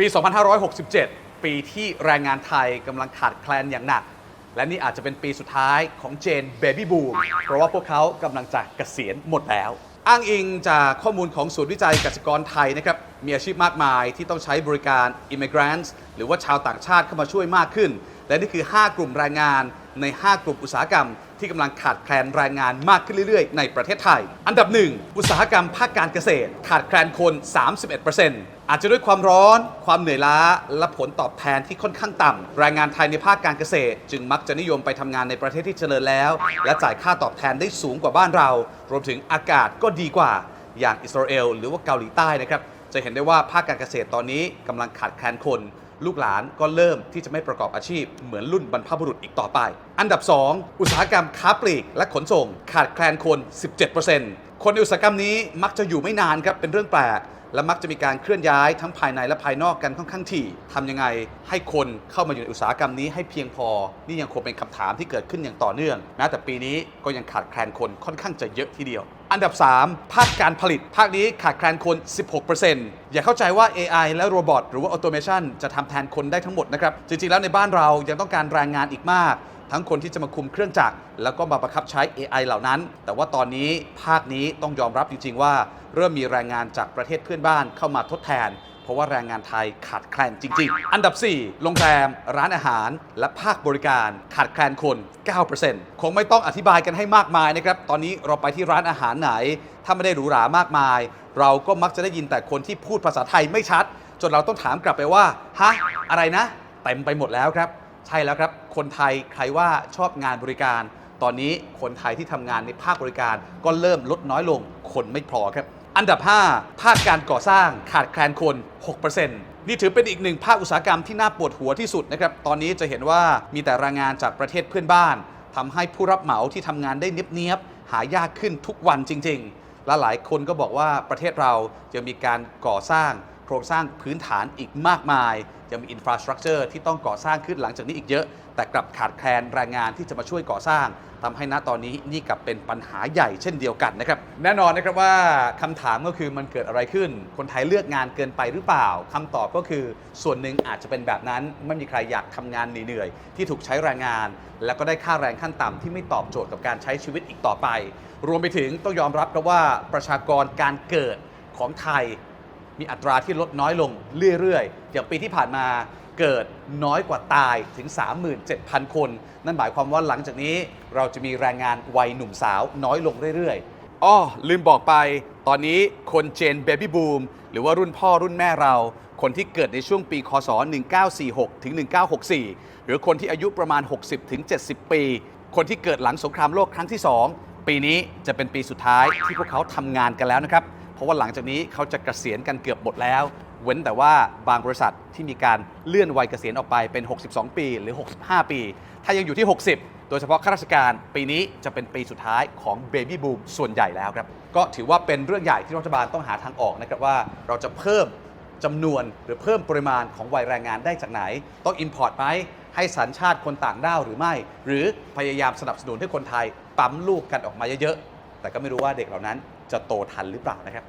ปี 2567 ปีที่แรงงานไทยกำลังขาดแคลนอย่างหนัก และนี่อาจจะเป็นปีสุดท้ายของเจนเบบี้บูมเพราะว่าพวกเขากำลังจะเกษียณหมดแล้ว อ้างอิงจากข้อมูลของศูนย์วิจัยกสิกรไทยนะครับ มีอาชีพมากมายที่ต้องใช้บริการ immigrants หรือว่าชาวต่างชาติเข้ามาช่วยมากขึ้น และนี่คือ 5 กลุ่มแรงงานใน 5 กลุ่มอุตสาหกรรม ที่กำลังขาดแคลนแรงงานมากขึ้นเรื่อยๆ ในประเทศไทย อันดับหนึ่งอุตสาหกรรมภาคการเกษตร ขาดแคลนคน 31% อาจจะด้วยความร้อน ความเหนื่อยล้า และผลตอบแทนที่ค่อนข้างต่ำแรงงานไทยในภาคการเกษตร จึงมักจะนิยมไปทำงานในประเทศที่เจริญแล้ว และจ่ายค่าตอบแทนได้สูงกว่าบ้านเรา รวมถึงอากาศก็ดีกว่า อย่างอิสราเอล หรือว่าเกาหลีใต้นะครับ จะเห็นได้ว่าภาคการเกษตรตอนนี้กำลังขาดแคลนคน ลูกหลานก็เริ่มที่จะไม่ประกอบอาชีพ เหมือนรุ่นบรรพบุรุษอีกต่อไป อันดับ 2 อุตสาหกรรมค้าปลีกและขนส่ง ขาดแคลนคน 17%คนในอุตสาหกรรมนี้มักจะอยู่ไม่นานครับเป็นเรื่องแปลก และมักจะมีการเคลื่อนย้ายทั้งภายในและภายนอกกันค่อนข้างถี่ทำยังไงให้คนเข้ามาอยู่ในอุตสาหกรรมนี้ให้เพียงพอ นี่ยังคงเป็นคำถามที่เกิดขึ้นอย่างต่อเนื่องแม้แต่ปีนี้ก็ยังขาดแคลนคนค่อนข้างจะเยอะทีเดียว อันดับ 3 ภาคการผลิต ภาคนี้ขาดแคลนคน 16%อย่าเข้าใจว่า AI และโรบอทหรือว่าออโตเมชันจะทำแทนคนได้ทั้งหมดนะครับจริงๆแล้วในบ้านเรายังต้องการแรงงานอีกมาก ทั้งคนที่จะมาคุมเครื่องจักรแล้วก็มาประคับใช้ AI เหล่านั้น แต่ว่าตอนนี้ภาคนี้ต้องยอมรับจริง ๆ ว่าเริ่มมีแรงงานจากประเทศเพื่อนบ้านเข้ามาทดแทน เพราะว่าแรงงานไทยขาดแคลนจริง ๆ อันดับ 4 โรงแรม ร้านอาหาร และภาคบริการขาดแคลนคน 9%คงไม่ต้องอธิบายกันให้มากมายนะครับ ตอนนี้เราไปที่ร้านอาหารไหน ถ้าไม่ได้หรูหรามากมาย เราก็มักจะได้ยินแต่คนที่พูดภาษาไทยไม่ชัด จนเราต้องถามกลับไปว่า ฮะ อะไรนะ เต็มไปหมดแล้วครับ ใช่แล้วครับ คนไทยใครว่าชอบงานบริการ ตอนนี้คนไทยที่ทำงานในภาคบริการก็เริ่มลดน้อยลง คนไม่พอครับ อันดับ 5 ภาคการก่อสร้างขาดแคลนคน 6%นี่ถือเป็นอีกหนึ่งภาคอุตสาหกรรมที่น่าปวดหัวที่สุดนะครับ ตอนนี้จะเห็นว่ามีแต่แรงงานจากประเทศเพื่อนบ้านทำให้ผู้รับเหมาที่ทำงานได้เนียบๆ หายากขึ้นทุกวันจริง ๆ และหลายคนก็บอกว่าประเทศเราจะมีการก่อสร้าง โครงสร้างพื้นฐานอีกมากมายยังมีอินฟราสตรักเจอร์ที่ต้องก่อสร้างขึ้นหลังจากนี้อีกเยอะ แต่กลับขาดแคลนแรงงานที่จะมาช่วยก่อสร้างทำให้ณตอนนี้นี่กลับเป็นปัญหาใหญ่เช่นเดียวกันนะครับ แน่นอนนะครับว่าคำถามก็คือมันเกิดอะไรขึ้น คนไทยเลือกงานเกินไปหรือเปล่าคำตอบก็คือส่วนหนึ่งอาจจะเป็นแบบนั้น ไม่มีใครอยากทำงานเหนื่อยๆที่ถูกใช้แรงงาน แล้วก็ได้ค่าแรงขั้นต่ำที่ไม่ตอบโจทย์กับการใช้ชีวิตอีกต่อไป รวมไปถึงต้องยอมรับครับว่าประชากรการเกิดของไทย มีอัตราที่ลดน้อยลงเรื่อยๆ อย่างปีที่ผ่านมาเกิดน้อยกว่าตายถึง 37,000 คน นั่นหมายความว่าหลังจากนี้เราจะมีแรงงานวัยหนุ่มสาวน้อยลงเรื่อยๆ อ้อ ลืมบอกไป ตอนนี้คนเจนเบบี้บูมหรือว่ารุ่นพ่อรุ่นแม่เรา คนที่เกิดในช่วงปีคศ 1946 ถึง 1964 หรือคนที่อายุประมาณ 60 ถึง 70 ปี คนที่เกิดหลังสงครามโลกครั้งที่ 2 ปีนี้จะเป็นปีสุดท้ายที่พวกเขาทำงานกันแล้วนะครับ เพราะว่าหลังจากนี้เขาจะเกษียณกันเกือบหมดแล้ว เว้นแต่ว่าบางบริษัทที่มีการเลื่อนวัยเกษียณออกไปเป็น 62 ปีหรือ 65 ปี ถ้ายังอยู่ที่ 60 โดยเฉพาะข้าราชการปีนี้จะเป็นปีสุดท้ายของเบบี้บูมส่วนใหญ่แล้วครับ ก็ถือว่าเป็นเรื่องใหญ่ที่รัฐบาลต้องหาทางออกนะครับว่าเราจะเพิ่มจำนวนหรือเพิ่มปริมาณของวัยแรงงานได้จากไหน ต้อง Import ไหมให้สัญชาติคนต่างด้าวหรือไม่ หรือพยายามสนับสนุนให้คนไทยปั๊มลูกกันออกมาเยอะๆแต่ก็ไม่รู้ว่าเด็กเหล่านั้น จะโตทันหรือเปล่านะครับ